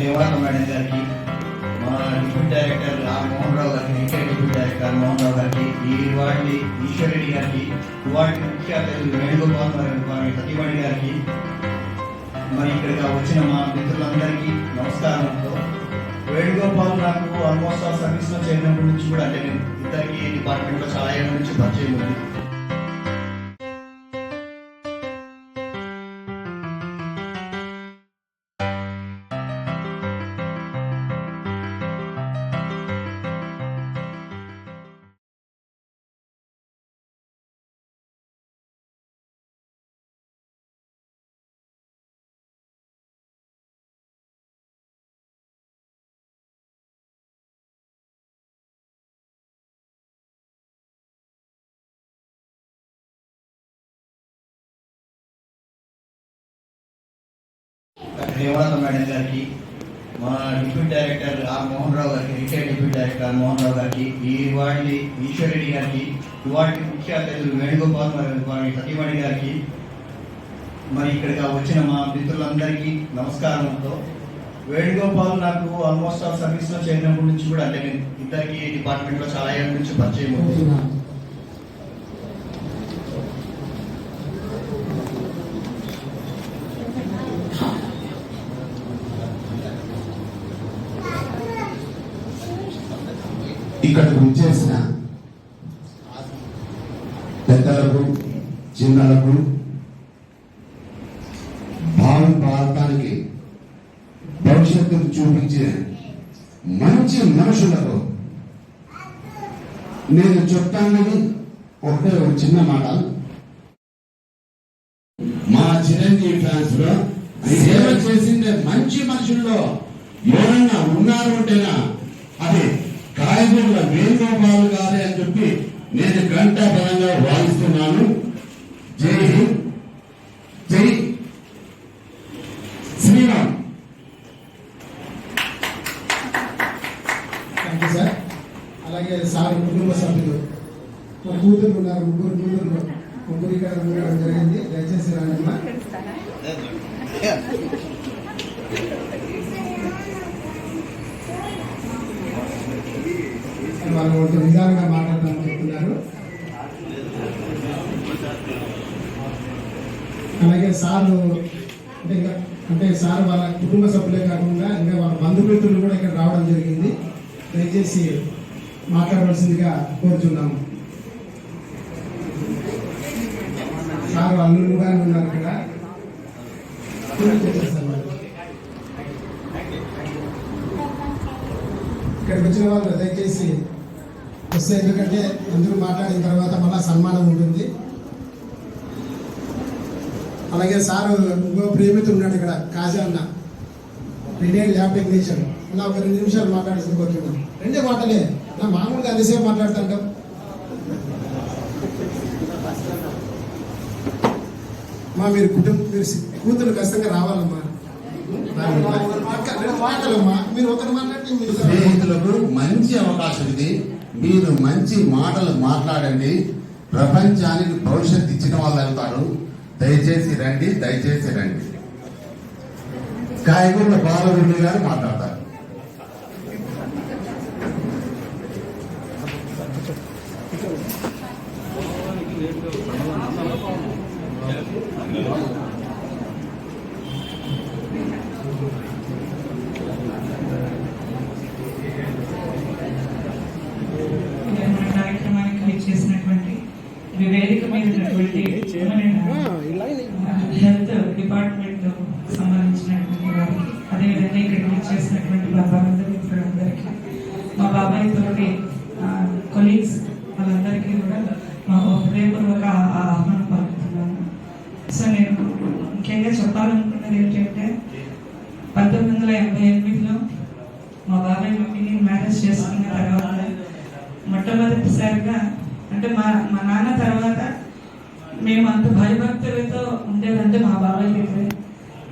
దేవాలయం మేడం గారికి మా డిప్యూటీ డైరెక్టర్ మోహన్ రావు గారికి retired deputy director Mohan Rao గారికి ఈ వార్డు ఈశ్వరెడ్డి గారికి వాటి ముఖ్య అతిథులు వేణుగోపాల్ గారి సతీవాణి గారికి మరి ఇక్కడికి వచ్చిన మా మిత్రులందరికీ నమస్కారంతో వేణుగోపాల్ నాకు ఆల్మోస్ట్ ఆ సర్వీస్లో చేరినప్పటి నుంచి కూడా అంటే నేను ఇద్దరికి డిపార్ట్మెంట్లో చాలా ఏళ్ళ నుంచి పరిచయం ఉంది. దేవాలయ మేడం గారికి మా deputy director R Mohan Rao గారికి retired deputy director R Mohan Rao గారికి ఈ ఈశ్వర్ రెడ్డి గారికి ఇవాటి ముఖ్య అతిథులు వేణుగోపాల్ మరి వారి సతీమణి గారికి మరి ఇక్కడికి వచ్చిన మా మిత్రులందరికీ నమస్కారంతో వేణుగోపాల్ నాకు ఆల్మోస్ట్ ఆఫ్ సర్వీస్లో చేరినప్పటి నుంచి కూడా అంటే నేను ఇద్దరికి డిపార్ట్మెంట్లో చాలా ఏళ్ళ నుంచి పరిచయం ఉంది ఇక్కడికి విచ్చేసిన పెద్దలకు చిన్నలకు భావి భారతానికి భవిష్యత్తును చూపించే మంచి మనుషులకు నేను చెప్తానని ఒకటే ఒక చిన్న మాట మా చిరంజీవి ఫ్యాన్స్లో సేవ చేసిందే మంచి మనుషుల్లో ఎవరన్నా ఉన్నారు అంటేనా అది కాయగూరల వేణుగోపాల్ గారే అని చెప్పి నేను ఘంటాపరంగా భావిస్తున్నాను జై హింద్. జై శ్రీరామ్. Thank you sir. అలాగే సార్ కుటుంబ సభ్యులు మా కూతురు ఉన్నారు ముగ్గురు కూతురు. ముగ్గురు ఇక్కడ ఉండడం జరిగింది. దయచేసి రానమ్మా వాళ్ళు కొంచెం నిదానంగా మాట్లాడతామని చెప్తున్నారు సార్ అంటే ఇంకా అంటే సార్ వాళ్ళ కుటుంబ సభ్యులే కాకుండా ఇంకా వాళ్ళ బంధుమిత్రులు కూడా ఇక్కడ రావడం జరిగింది. దయచేసి మాట్లాడవలసిందిగా కోరుచున్నాము. సార్ అల్లుడుగానే ఉన్నారు ఇక్కడ. ఇక్కడికి వచ్చిన వాళ్ళు దయచేసి వస్తే ఎందుకంటే అందరూ మాట్లాడిన తర్వాత మళ్ళీ సన్మానం ఉంటుంది. అలాగే సార్ ఇంకో ప్రేమితుడు ఉన్నాడు ఇక్కడ కాజా అన్న. Retired lab technician. అలా ఒక రెండు నిమిషాలు మాట్లాడాల్సింది కోరుతున్నాం రెండే మాటలే. నా మామూలుగా అంతసేపు మాట్లాడుతుంటాం మా మీరు కుటుంబం మీరు కూతురు ఖచ్చితంగా రావాలమ్మా. మీరు మీరు స్నేహితులకు మంచి అవకాశం ఇది. మీరు మంచి మాటలు మాట్లాడండి. ప్రపంచానికి భవిష్యత్తు ఇచ్చిన వాళ్ళు అవుతారు దయచేసి రండి దయచేసి రండి. కాయగూరల బాలరెడ్డి గారు మాట్లాడతారు మన కార్యక్రమానికి విచ్చేసినటువంటి ఈ వేదిక మీద ఉన్నటువంటి మన హెల్త్ డిపార్ట్మెంట్ సంబంధించినటువంటి వారికి అదేవిధంగా ఇక్కడికి విచ్చేసినటువంటి మా బంధుమిత్రులందరికీ మా బాబాయ్ తోటి కొలీగ్స్ వాళ్ళందరికీ కూడా మా హృదయపూర్వక ఆహ్వానం పలుకుతున్నాను సో నేను ముఖ్యంగా చెప్పాలనుకున్నది ఏంటంటే పంతొమ్మిది వందల ఎనభై ఎనిమిదిలో మా బాబాయ్ మమ్మీని మ్యారేజ్ చేసుకున్న తర్వాత మొట్టమొదటిసారిగా అంటే మా మా నాన్న తర్వాత మేము అంత భయభక్తులతో ఉండేదంటే మా బాబాయ్ దగ్గరే.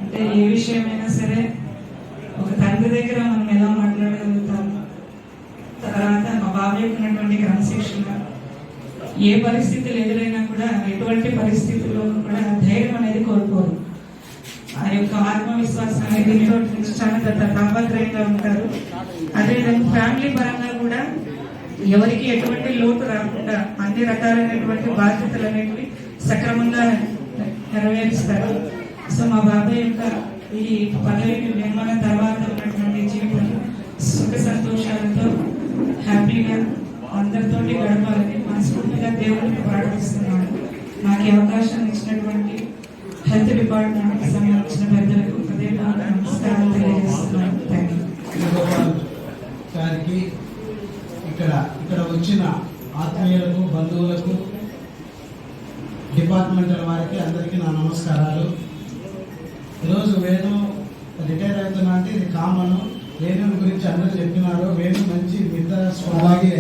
అంటే ఏ విషయమైనా సరే ఒక తండ్రి దగ్గర మనం ఎలా మాట్లాడగలుగుతాము తర్వాత మా బాబాయ్కి ఉన్నటువంటి క్రమశిక్షణ. ఏ పరిస్థితులు ఎదురైనా కూడా ఎటువంటి పరిస్థితుల్లో కూడా ధైర్యం అనేది కోల్పోదు. ఆ యొక్క ఆత్మవిశ్వాసం అనేది నిరోధించి చాలా ఉంటారు. అదేవిధంగా ఫ్యామిలీ పరంగా కూడా ఎవరికి ఎటువంటి లోటు రాకుండా అన్ని రకాలైనటువంటి బాధ్యతలు అనేవి సక్రమంగా నెరవేరుస్తారు. సో మా బాబాయ్ యొక్క ఈ పదవి నిర్మాణ తర్వాత ఉన్నటువంటి జీవితం సుఖ సంతోషాలతో హ్యాపీగా అందరితోటి గడపాలని మనస్ఫూర్తిగా దేవుడిని ప్రార్థిస్తున్నాను. నాకు అవకాశం ఇచ్చినటువంటి హెల్త్ డిపార్ట్మెంట్ చెప్పినారో. వేణు మంచి మిత్ర అలాగే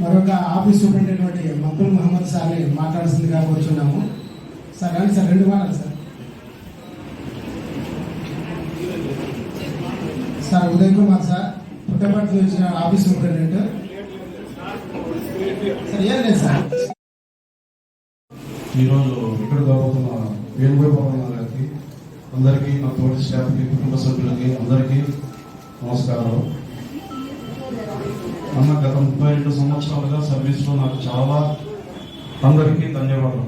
మరొక ఆఫీస్ సూపరింటెండెంట్ మకుల్ మహమ్మద్ సార్ని మాట్లాడాల్సిందిగా కూర్చున్నాము. సార్ కానీ సార్ రెండు మాటలు sir. Sir Uday Kumar sir Puttaparthi వచ్చిన ఆఫీస్ సూపరింటెండెంట్. సార్ ఏం లేదు సార్. ఈరోజు ఇక్కడ జరుగుతున్న వేణుగోపాల గారికి అందరికీ నా తోటి స్టాఫ్కి కుటుంబ సభ్యులకి అందరికీ నమస్కారం అన్న గత ముప్పై రెండు సంవత్సరాలుగా సర్వీస్లో నాకు చాలా అందరికీ ధన్యవాదాలు.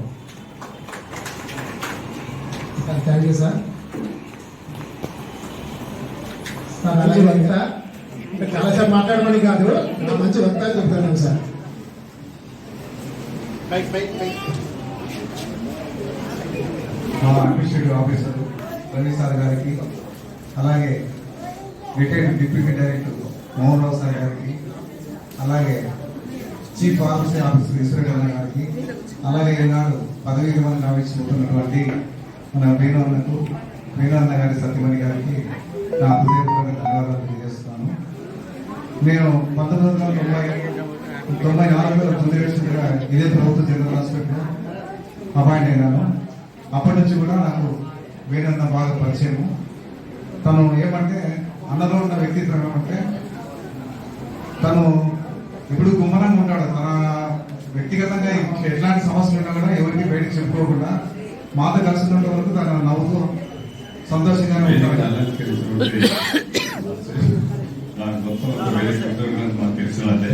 Sir thank you sir. Sir మంచి వక్త అంటే చాలాసేపు మాట్లాడమని కాదు. నా మంచి వక్త అని చెప్తాను సార్ మా అడ్మినిస్ట్రేటివ్ ఆఫీసర్ రవి సార్ గారికి అలాగే retired deputy director Mohan Rao sir గారికి అలాగే చీఫ్ ఫార్మసీ ఆఫీసర్ ఈశ్వరగల్ల గారికి అలాగే ఈనాడు పదవీ విరమణ కావించుకుంటున్నటువంటి మన వేణువన్నకు వేణువన్న గారి సత్యమణి గారికి నా హృదయపూర్వక ధన్యవాదాలు తెలియజేస్తున్నాను. నేను పంతొమ్మిది వందల తొంభై తొంభై నాలుగులో తొమ్మిది ఇదే ప్రభుత్వ జనరల్ హాస్పిటల్ అపాయింట్ అయినాను. అప్పటి నుంచి కూడా నాకు వేణన్న బాగా పరిచయము తను ఏమంటే అన్నలో ఉన్న వ్యక్తిత్వం ఏమంటే తను ఇప్పుడు గుమ్మనంగా ఉంటాడు. తన వ్యక్తిగతంగా ఎట్లాంటి సమస్యలు ఉన్నా కూడా ఎవరికి బయటకు చెప్పుకోకుండా మాతో కలిసి ఉన్నంత వరకు తను నవ్వుతూ సంతోషంగానే ఉంటాడు. నాకు మొత్తం ఒక వేరే సంవత్సరం గురించి మాకు తెలిసినట్లే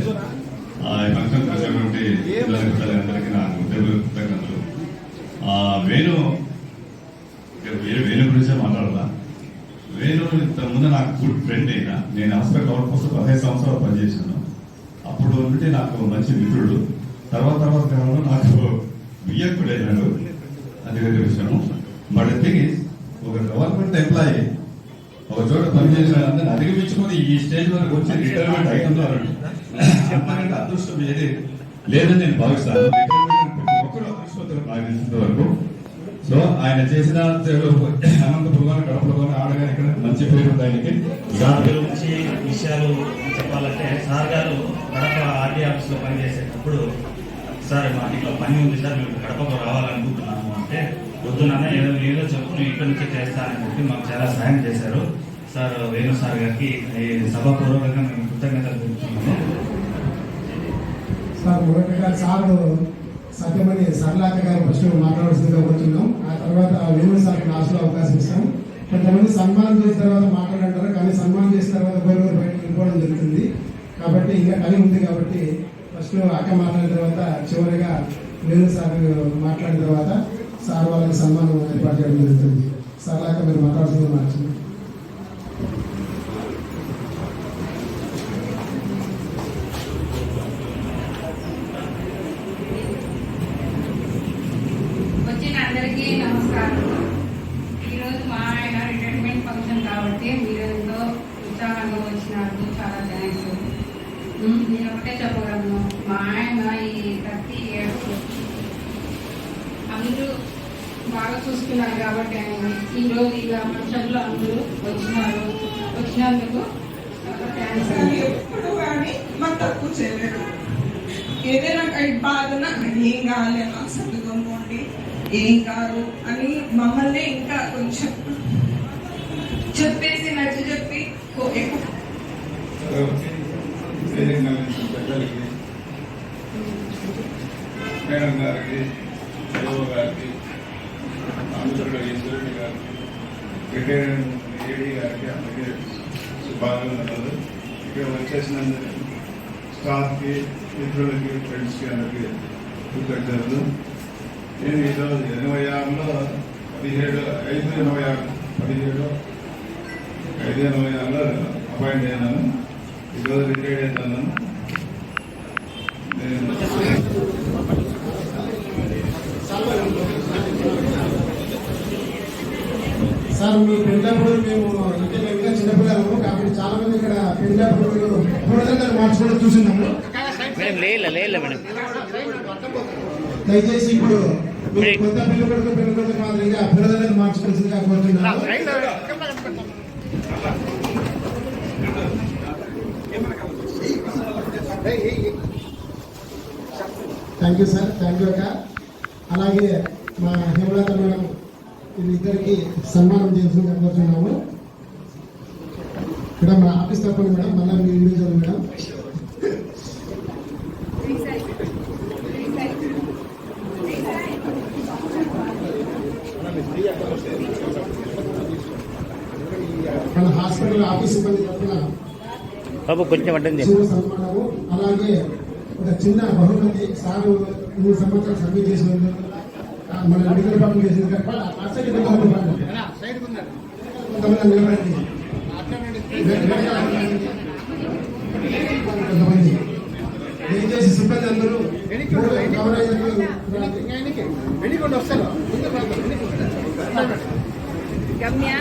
ఆ ఫంక్షన్ వచ్చినటువంటి పిల్లలకి పిల్లలందరికీ నా ఉద్యోగులు కృతజ్ఞతలు. ఆ వేణు వేణు వేణు గురించే మాట్లాడాలా వేణు ఇంత ముందు నాకు గుడ్ ఫ్రెండ్ అయినా. నేను హాస్పిటల్ అవుట్ పోస్ట్ పదిహేను సంవత్సరాలు పనిచేశాను. నాకు మంచి మిత్రుడు. తర్వాత తర్వాత కాలంలో నాకు వియ్యకుడు అయినాడు అది వేరే విషయం బట్ థింగ్ ఇస్ ఒక గవర్నమెంట్ ఎంప్లాయీ ఒక చోట పనిచేసిన అందరిని అధిగమించుకొని ఈ స్టేజ్ వరకు వచ్చి రిటైర్మెంట్ అవుతున్నారు అంతకంటే అదృష్టం ఏది? లేదని నేను భావిస్తాను. ఆయన చేసిన సేవలు అనంతపురం కానీ కడపలో కానీ ఆడగానే ఇక్కడ మంచి పేరు ఉంది ఆయనకి. సార్ గురించి విషయాలు చెప్పాలంటే సార్ గారు కడప ఆర్టీ ఆఫీస్లో పనిచేసేటప్పుడు సార్ మాకు ఇట్లా పని ఉంది సార్ మేము కడపకు రావాలనుకుంటున్నాము అంటే వద్దు నాన్న ఏదో ఏదో చెప్పు నేను ఇక్కడి నుంచే చేస్తానని చెప్పి మాకు చాలా సహాయం చేశారు. సార్ వేణు సార్ గారికి ఈ సభాపూర్వకంగా మేము కృతజ్ఞతలు తెలుపుతున్నాము. సార్ సార్ సత్యమణి సరళాక గారి ఫస్ట్ మాట్లాడాల్సిందిగా కోరుతున్నాం ఆ తర్వాత వేణు సార్ లాస్ట్లో అవకాశం ఇస్తాం. కొంతమంది సన్మానం చేసిన తర్వాత మాట్లాడంటారు కానీ సన్మానం చేసిన తర్వాత గోరుగారు బయటకు వెళ్ళిపోవడం జరుగుతుంది. కాబట్టి ఇంకా టైం ఉంది కాబట్టి ఫస్ట్ అక్క మాట్లాడిన తర్వాత చివరిగా వేణు సార్ మాట్లాడిన తర్వాత సార్ వాళ్ళకి సన్మానం ఏర్పాటు చేయడం జరుగుతుంది. సరళాక మీరు మాట్లాడుతుంది మార్చింది వచ్చిన అందరికీ నమస్కారం ఈరోజు మా ఆయన రిటైర్మెంట్ ఫంక్షన్ కాబట్టి మీరు ఎంతో ఉత్సాహంగా వచ్చినారు చాలా థ్యాంక్స్ నేను ఒకటే చెప్పగలను మా ఆయన ఈ థర్టీ ఇయర్స్ అందరూ బాగా చూసుకున్నారు కాబట్టి ఆయన ఈరోజు ఇలా ఫంక్షన్లో అందరూ వచ్చినారు. వచ్చినందుకు కానీ ఎప్పుడు కానీ మాకు తక్కువ చేయలేదు. ఏదైనా బాధన ఏం కావాలి అన్న ఏం కాదు అని మమ్మల్ని ఇంకా కొంచెం చెప్పేసి నచ్చ చెప్పి ఓ- ఎక్కువ పెద్దలకి మేడం గారికి దేవ గారికి ఆంధ్రుడు ఈశ్వరుడి గారికి రిటైర్డ్ ఏడీ గారికి అలాగే శుభాకాంక్షలు ఇక్కడ వచ్చేసినందుకు స్టాఫ్కి మిత్రులకి ఫ్రెండ్స్కి అందరికి కృతజ్ఞతలు. నేను ఈరోజు ఎనభై ఆరులో పదిహేడు ఐదు ఎనభై ఆరు పదిహేడు ఐదు ఎనభై ఆరులో అపాయింట్ అయినాను ఈరోజు రిటైర్డ్ అవుతాను. నేను సార్ మీ పెళ్ళప్పుడు మేము అంటే మేము ఇంకా చిన్నపిల్లలము కాబట్టి చాలా మంది ఇక్కడ పెళ్ళప్పుడు మీరు పూలదండలు మార్చుకోవడం చూసినాము. దయచేసి ఇప్పుడు కొత్త పెళ్ళి కొడుకు పెళ్ళి కొడుకు మాదిరిగా పూలదండలు మార్చుకోవాల్సిందిగా కోరుతున్నాను thank you sir thank you అక్క. అలాగే మా హేమలత మేడం వీళ్ళిద్దరికి సన్మానం చేయాల్సిందిగా కోరుతున్నాము ఇక్కడ మా ఆఫీస్ తరఫున మేడం. మళ్ళీ మీ ఇండివిజువల్ మేడం. మన హాస్పిటల్ ఆఫీస్ సిబ్బంది తరఫున బాబు కొంచెం అడ్డం అలాగే ఒక చిన్న బహుమతి సారు మూడు సంవత్సరాలు సర్వీస్ చేసినందుకు ఆ, మన మెడికల్ పనులు చేసింది కొంతమంది నిలబడండి. కొంతమంది. దయచేసి సిబ్బంది అందరూ కవర్ అయ్యేందుకు వస్తారు గమ్య.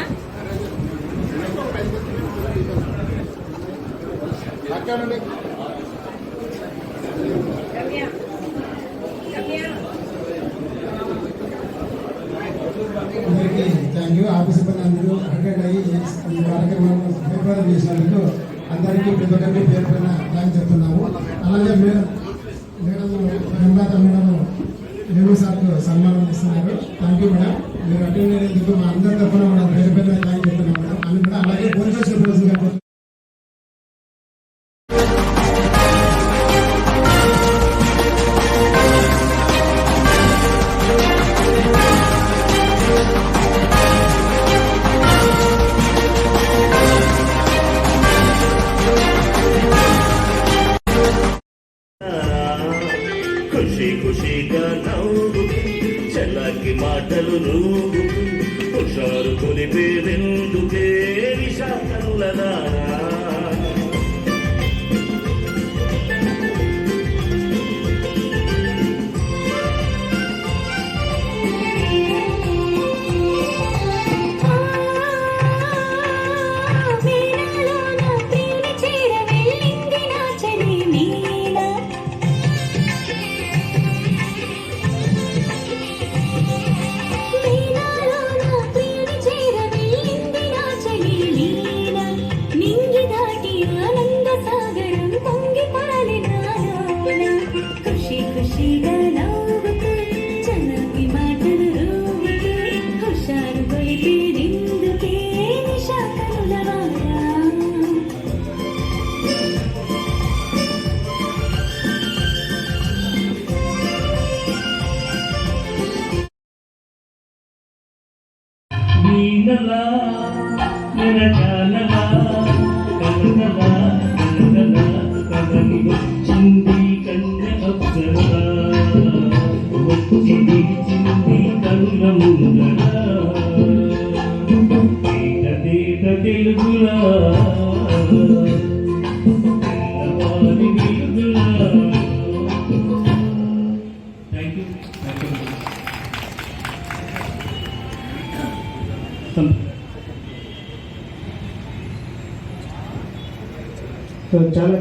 అందరికీ థ్యాంక్ యూ ఆఫీస్ సిబ్బంది అందరూ అటెండ్ అయ్యి ఈ కార్యక్రమాలను చేసినందుకు అందరికీ ప్రతి ఒక్కరికి పేరు పైన థ్యాంక్ చెప్తున్నాము. అలాగే madam madam Hemalatha madam Venu సార్కు సన్మానం ఇస్తున్నారు థ్యాంక్ యూ మేడం. మీరు అటెండ్ అయినందుకు మా అందరి తరఫున మనం పేరు పైన థ్యాంక్ చెప్తున్నాం మేడం అని కూడా అలాగే భోజనం చెప్పవలసిందిగా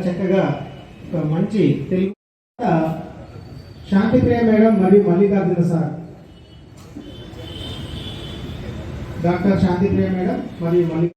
చక్కగా ఒక మంచి తెలుగు శాంతిప్రియ మేడం మరియు Mallikarjuna sir. Doctor Shantipriya madam మరియు మల్లి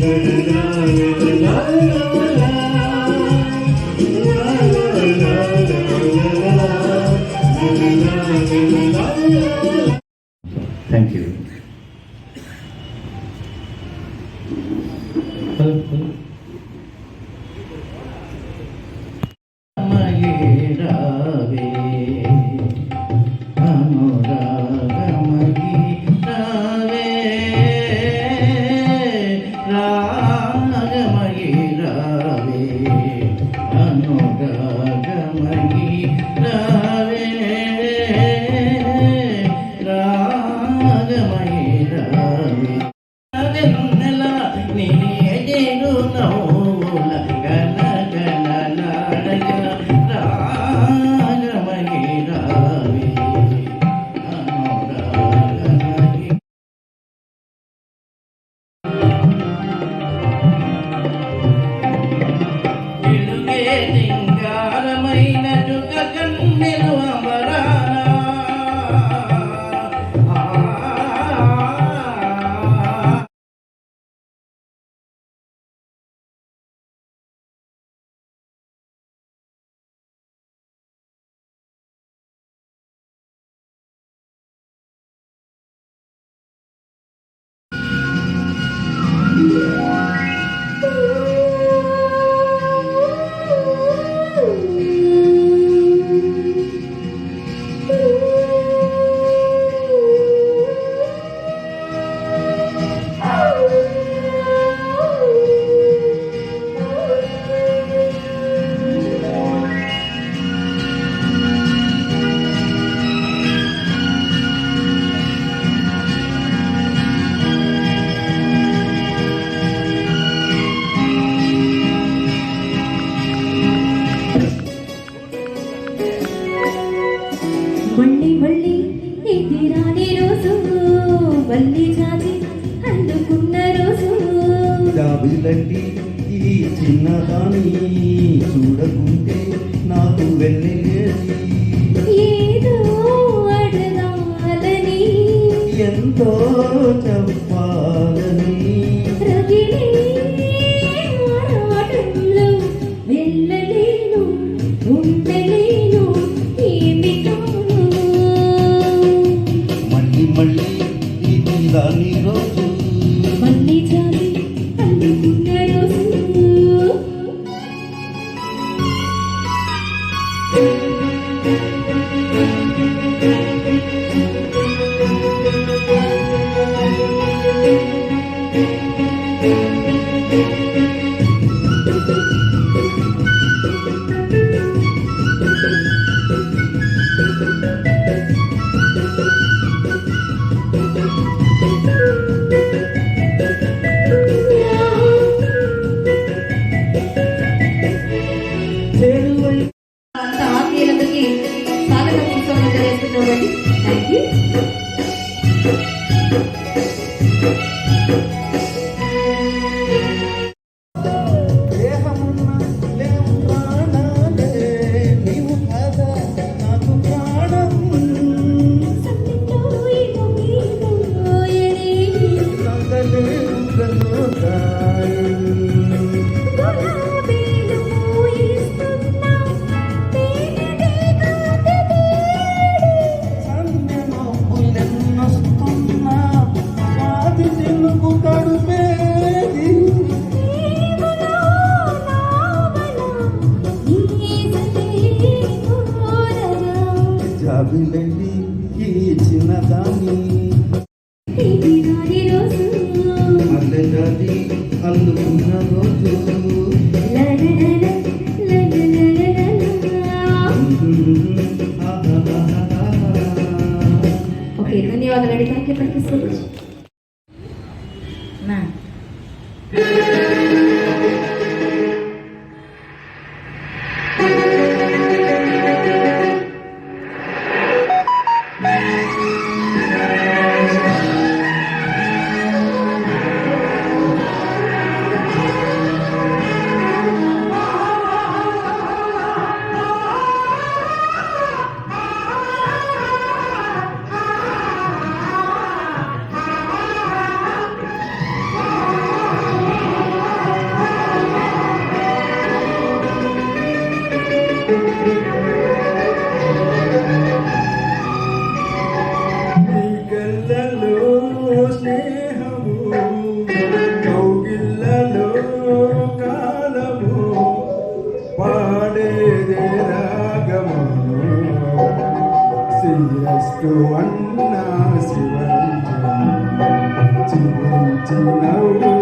நடந்த జాబిలకి ఇది చిన్నదాని. చూడకుంటే నాకు వెళ్ళేది ఎంతో చెప్ప Astro Anna Sivanjan, Tivanjan Avu.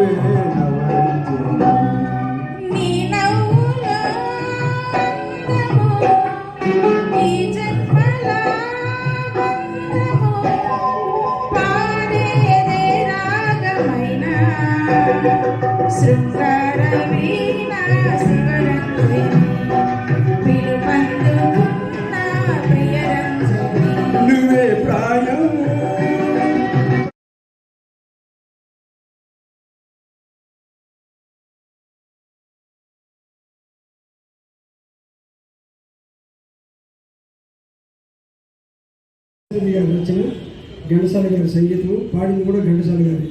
గారి రచన ఘంటసాల గారి సంగీతం పాడింది కూడా ఘంటసాల గారి.